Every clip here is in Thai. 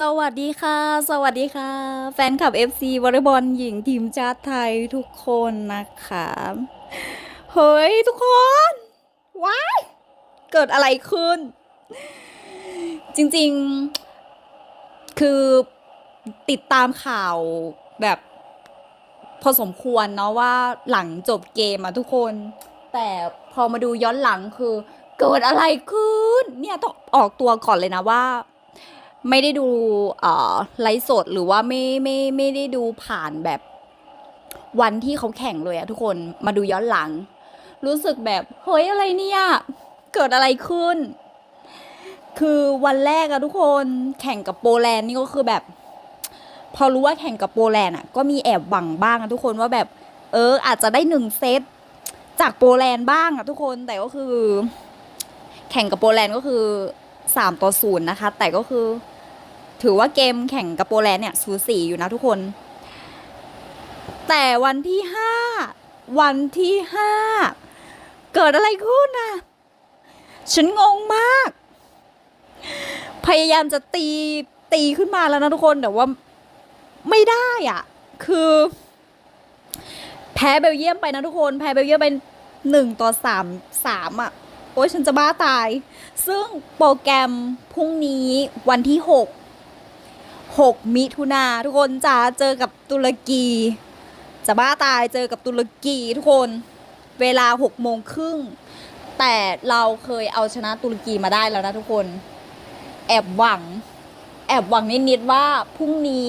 สวัสดีค่ะ สวัสดีค่ะ แฟนคลับ FC วอลเลย์บอลหญิงทีมชาติไทยทุกคนนะคะเฮ้ย ทุกคนว้ายเกิดอะไรขึ้น จริงๆ คือติดตามข่าวแบบพอสมควรเนาะว่าหลังจบเกมอะทุกคน แต่พอมาดูย้อนหลังคือ เกิดอะไรขึ้น เนี่ยต้องออกตัวก่อนเลยนะว่า ไม่ได้ดูไลฟ์สดหรือว่าไม่ไม่ไม่ได้ดูผ่านแบบวันที่เขาแข่งเลยอะทุกคนมาดูย้อนหลัง รู้สึกแบบเฮ้ยอะไรเนี่ยเกิดอะไรขึ้น คือวันแรกอะทุกคนแข่งกับโปแลนด์นี่ก็คือแบบ พอรู้ว่าแข่งกับโปแลนด์อะก็มีแอบหวังบ้างอะทุกคนว่าแบบ เออ อาจจะได้หนึ่งเซตจากโปแลนด์บ้างอะทุกคนแต่ก็คือ แข่งกับโปแลนด์ก็คือสามต่อศูนย์นะคะ แต่ก็คือ ถือว่าเกมแข่งกับโปแลนด์เนี่ยสูสีอยู่นะทุกคน แต่วันที่ห้าวันที่ห้าเกิดอะไรขึ้นนะฉันงงมาก พยายามจะตีตีขึ้นมาแล้วนะทุกคนแต่ว่าไม่ได้อะ คือ แพ้เบลเยียมไปนะทุกคน แพ้เบลเยียมไปหนึ่งต่อสามสามอะ โอ้ยฉันจะบ้าตาย ซึ่งโปรแกรมพรุ่งนี้วันที่หก 6 มิถุนาทุกคนจะเจอกับตุรกี จะบ้าตายเจอกับตุรกีทุกคนเวลา6โมงครึ่งแต่เราเคยเอาชนะตุรกีมาได้แล้วนะทุกคน แอบหวัง แอบหวังนิดๆว่าพรุ่งนี้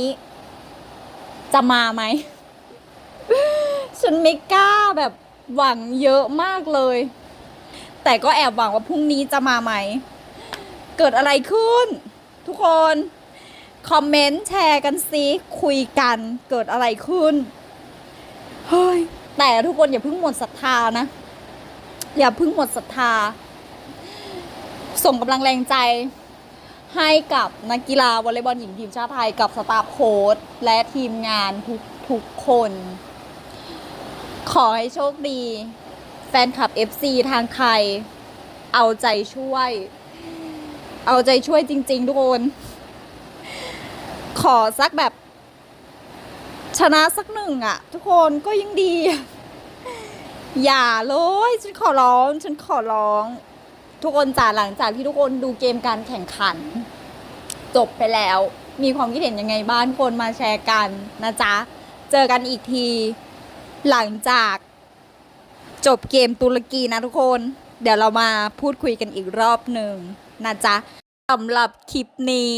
จะมาไหม ฉันไม่กล้าแบบหวังเยอะมากเลย แต่ก็แอบหวังว่าพรุ่งนี้จะมาไหม เกิดอะไรขึ้น ทุกคน คอมเมนต์แชร์กันซิคุยกันเกิดอะไรขึ้น เฮ้ย แต่ทุกคนอย่าเพิ่งหมดศรัทธานะ อย่าเพิ่งหมดศรัทธา ส่งกำลังแรงใจให้กับนักกีฬาวอลเลย์บอลหญิงทีมชาติไทยกับสตาฟโค้ชและทีมงานทุกทุกคน ขอให้โชคดี แฟนคลับ FC ทางใครเอาใจช่วย เอาใจช่วยจริง ๆ ทุกคน อสักแบบชนะสักหนึ่งอะทุกคนก็ยังดี อย่าเลยฉันขอร้อง ฉันขอร้อง ทุกคนจ่าหลังจากที่ทุกคนดูเกมการแข่งขัน จบไปแล้ว มีความคิดเห็นยังไงบ้างคนมาแชร์กันนะจ๊ะ เจอกันอีกที หลังจากจบเกมตุรกีนะทุกคน เดี๋ยวเรามาพูดคุยกันอีกรอบหนึ่งนะจ๊ะสำหรับคลิปนี้